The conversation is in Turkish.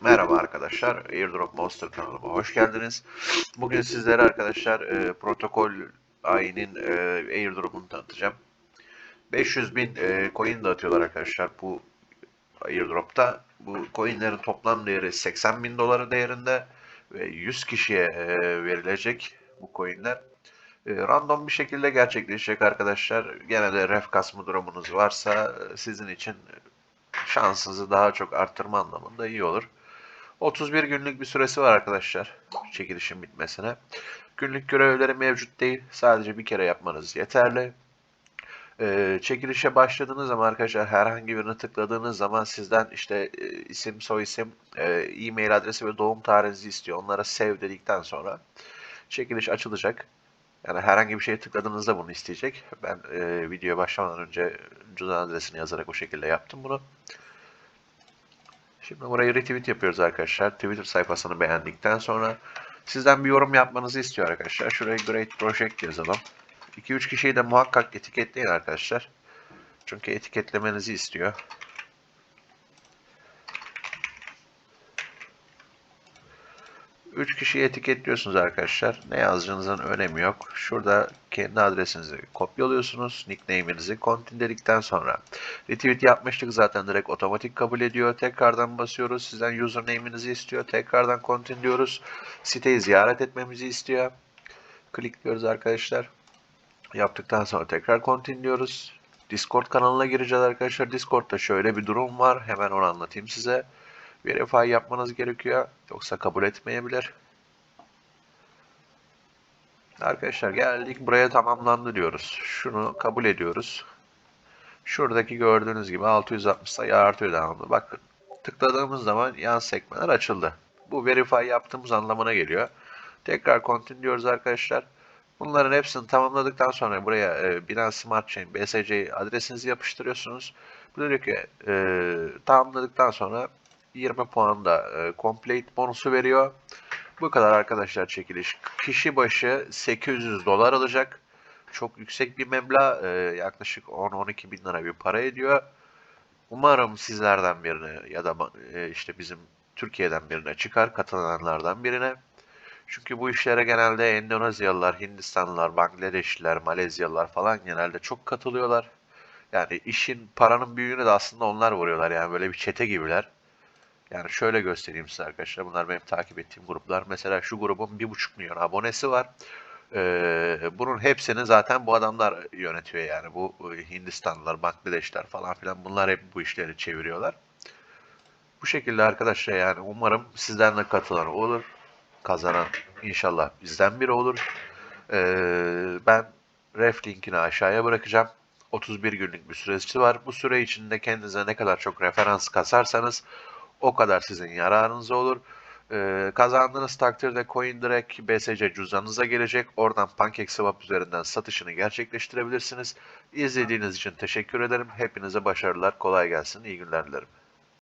Merhaba arkadaşlar, Airdrop Monster kanalıma hoş geldiniz. Bugün sizlere arkadaşlar e, protokol ayinin e, airdrop'unu tanıtacağım. 500 bin e, coin dağıtıyorlar arkadaşlar bu airdrop'ta. Bu coinlerin toplam değeri 80 bin doları değerinde ve 100 kişiye e, verilecek bu coinler. E, random bir şekilde gerçekleşecek arkadaşlar. Gene de ref kasma durumunuz varsa e, sizin için şansınızı daha çok arttırma anlamında iyi olur. 31 günlük bir süresi var arkadaşlar çekilişin bitmesine. Günlük görevleri mevcut değil. Sadece bir kere yapmanız yeterli. Ee, çekilişe başladığınız zaman arkadaşlar herhangi birine tıkladığınız zaman sizden işte e, isim, soyisim, e, e-mail adresi ve doğum tarihinizi istiyor. Onlara save dedikten sonra çekiliş açılacak. Yani herhangi bir şeye tıkladığınızda bunu isteyecek. Ben e, videoya başlamadan önce cüzdan adresini yazarak o şekilde yaptım bunu. Şimdi burayı retweet yapıyoruz arkadaşlar. Twitter sayfasını beğendikten sonra sizden bir yorum yapmanızı istiyor arkadaşlar. Şuraya Great Project yazalım. 2-3 kişiyi de muhakkak etiketleyin arkadaşlar. Çünkü etiketlemenizi istiyor. Üç kişiyi etiketliyorsunuz arkadaşlar. Ne yazacağınızın önemi yok. Şurada kendi adresinizi kopyalıyorsunuz. Nickname'inizi continue dedikten sonra retweet yapmıştık zaten direkt otomatik kabul ediyor. Tekrardan basıyoruz. Sizden username'inizi istiyor. Tekrardan continue diyoruz. Siteyi ziyaret etmemizi istiyor. Klikliyoruz arkadaşlar. Yaptıktan sonra tekrar continue diyoruz. Discord kanalına gireceğiz arkadaşlar. Discord'da şöyle bir durum var. Hemen onu anlatayım size. Verify yapmanız gerekiyor. Yoksa kabul etmeyebilir. Arkadaşlar geldik buraya tamamlandı diyoruz. Şunu kabul ediyoruz. Şuradaki gördüğünüz gibi 660 sayı artıyor devamlı. Bakın tıkladığımız zaman yan sekmeler açıldı. Bu verify yaptığımız anlamına geliyor. Tekrar continue diyoruz arkadaşlar. Bunların hepsini tamamladıktan sonra buraya e, Binance Smart Chain BSC adresinizi yapıştırıyorsunuz. Bu diyor ki e, tamamladıktan sonra 20 puan da e, complete bonusu veriyor. Bu kadar arkadaşlar çekiliş. Kişi başı 800 dolar alacak. Çok yüksek bir meblağ. e, yaklaşık 10-12 bin lira bir para ediyor. Umarım sizlerden birine ya da e, işte bizim Türkiye'den birine çıkar, katılanlardan birine. Çünkü bu işlere genelde Endonezyalılar, Hindistanlılar, Bangladeşliler, Malezyalılar falan genelde çok katılıyorlar. Yani işin, paranın büyüğünü de aslında onlar vuruyorlar. Yani böyle bir çete gibiler. Yani şöyle göstereyim size arkadaşlar. Bunlar benim takip ettiğim gruplar. Mesela şu grubun 1,5 milyon abonesi var. Ee, bunun hepsini zaten bu adamlar yönetiyor yani. Bu Hindistanlılar, Bangladeşler falan filan bunlar hep bu işleri çeviriyorlar. Bu şekilde arkadaşlar yani umarım sizden de katılan olur. Kazanan inşallah bizden biri olur. Ee, ben ref linkini aşağıya bırakacağım. 31 günlük bir süresi var. Bu süre içinde kendinize ne kadar çok referans kasarsanız o kadar sizin yararınıza olur. Ee, kazandığınız takdirde coin direkt BSC cüzdanınıza gelecek. Oradan PancakeSwap üzerinden satışını gerçekleştirebilirsiniz. İzlediğiniz için teşekkür ederim. Hepinize başarılar, kolay gelsin, iyi günler dilerim.